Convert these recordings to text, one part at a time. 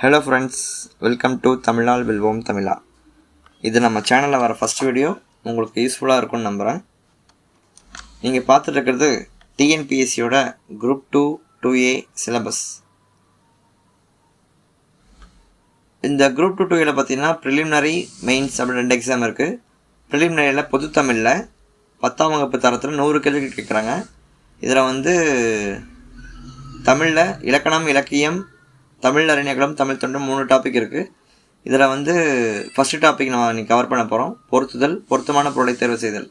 Hello friends welcome to தமிழால் வெல்வோம் தமிழா இது நம்ம சேனலில் வர ஃபஸ்ட் வீடியோ உங்களுக்கு யூஸ்ஃபுல்லாக இருக்கும்னு நம்புகிறேன் நீங்கள் பார்த்துட்டு இருக்கிறது டிஎன்பிஎஸ்சியோட group two two A syllabus இந்த குரூப் டூ டூ ஏல பார்த்தீங்கன்னா ப்ரிலிமினரி மெயின்ஸ் அப்படின்னு ரெண்டு எக்ஸாம் இருக்குது ப்ரிலிமினரியில் பொது தமிழில் பத்தாம் வகுப்பு தரத்தில் நூறு கேள்விகள் கேட்குறாங்க. இதில் வந்து தமிழில் இலக்கணம் இலக்கியம் தமிழ் அறிஞர்களும் தமிழ் தொண்டும் மூணு டாபிக் இருக்குது இதில் வந்து ஃபஸ்ட்டு டாபிக் நம்ம இன்றைக்கி கவர் பண்ண போகிறோம் பொருத்துதல் பொருத்தமான பொருளை தேர்வு செய்தல்.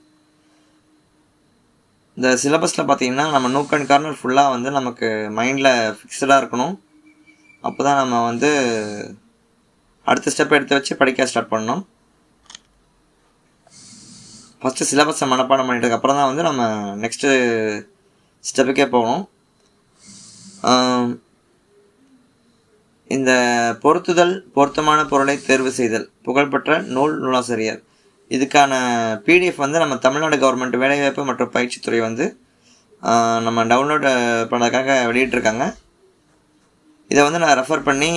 இந்த சிலபஸில் பார்த்தீங்கன்னா நம்ம நூக் அண்ட் கார்னர் ஃபுல்லாக வந்து நமக்கு மைண்டில் ஃபிக்ஸ்டாக இருக்கணும். அப்போ தான் நம்ம வந்து அடுத்த ஸ்டெப் எடுத்து வச்சு படிக்க ஸ்டார்ட் பண்ணணும். ஃபஸ்ட்டு சிலபஸை மனப்பாடம் பண்ணிட்டதுக்கு அப்புறம் தான் வந்து நம்ம நெக்ஸ்ட்டு ஸ்டெப்புக்கே போகணும். இந்த பொருத்துதல் பொருத்தமான பொருளை தேர்வு செய்தல். புகழ்பெற்ற நூல் நூலாசிரியர். இதுக்கான பிடிஎஃப் வந்து நம்ம தமிழ்நாடு கவர்மெண்ட் வேலைவாய்ப்பு மற்றும் பயிற்சித்துறை வந்து நம்ம டவுன்லோட் பண்ணதுக்காக வெளியிட்ருக்காங்க இதை வந்து நான் ரெஃபர் பண்ணி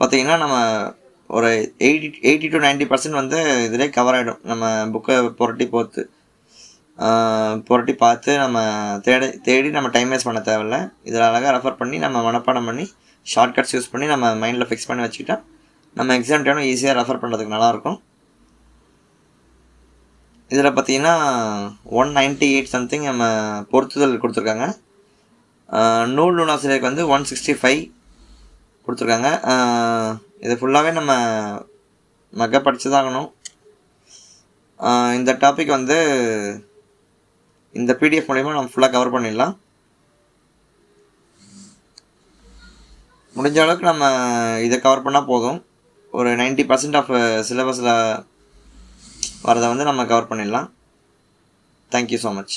பார்த்தீங்கன்னா நம்ம ஒரு எயிட்டி எயிட்டி டு 90% பர்சன்ட் வந்து இதிலே கவர் ஆகிடும் நம்ம புக்கை புரட்டி போத்து புரட்டி பார்த்து நம்ம தேடி தேடி நம்ம டைம் வேஸ்ட் பண்ண தேவையில்ல. இதில் அழகாக ரெஃபர் பண்ணி நம்ம மனப்பாடம் பண்ணி ஷார்ட்கட்ஸ் யூஸ் பண்ணி நம்ம மைண்டில் ஃபிக்ஸ் பண்ணி வச்சுக்கிட்டால் நம்ம எக்ஸாம் டைம் ஈஸியாக ரெஃபர் பண்ணுறதுக்கு நல்லாயிருக்கும். இதில் பார்த்தீங்கன்னா ஒன் நைன்ட்டி எயிட் சம்திங் நம்ம பொருத்துதல் கொடுத்துருக்காங்க. நூல் நூலாசிரியருக்கு வந்து ஒன் சிக்ஸ்டி ஃபைவ் கொடுத்துருக்காங்க இது ஃபுல்லாகவே நம்ம மக படித்து தான் ஆகணும் இந்த டாபிக் வந்து இந்த பிடிஎஃப் மூலயமா நம்ம ஃபுல்லாக கவர் பண்ணிடலாம். முடிஞ்ச அளவுக்கு நம்ம இதை கவர் பண்ணால் போதும். ஒரு 90% பர்சன்ட் ஆஃப் சிலபஸில் வரதை வந்து நம்ம கவர் பண்ணிடலாம். Thank you so much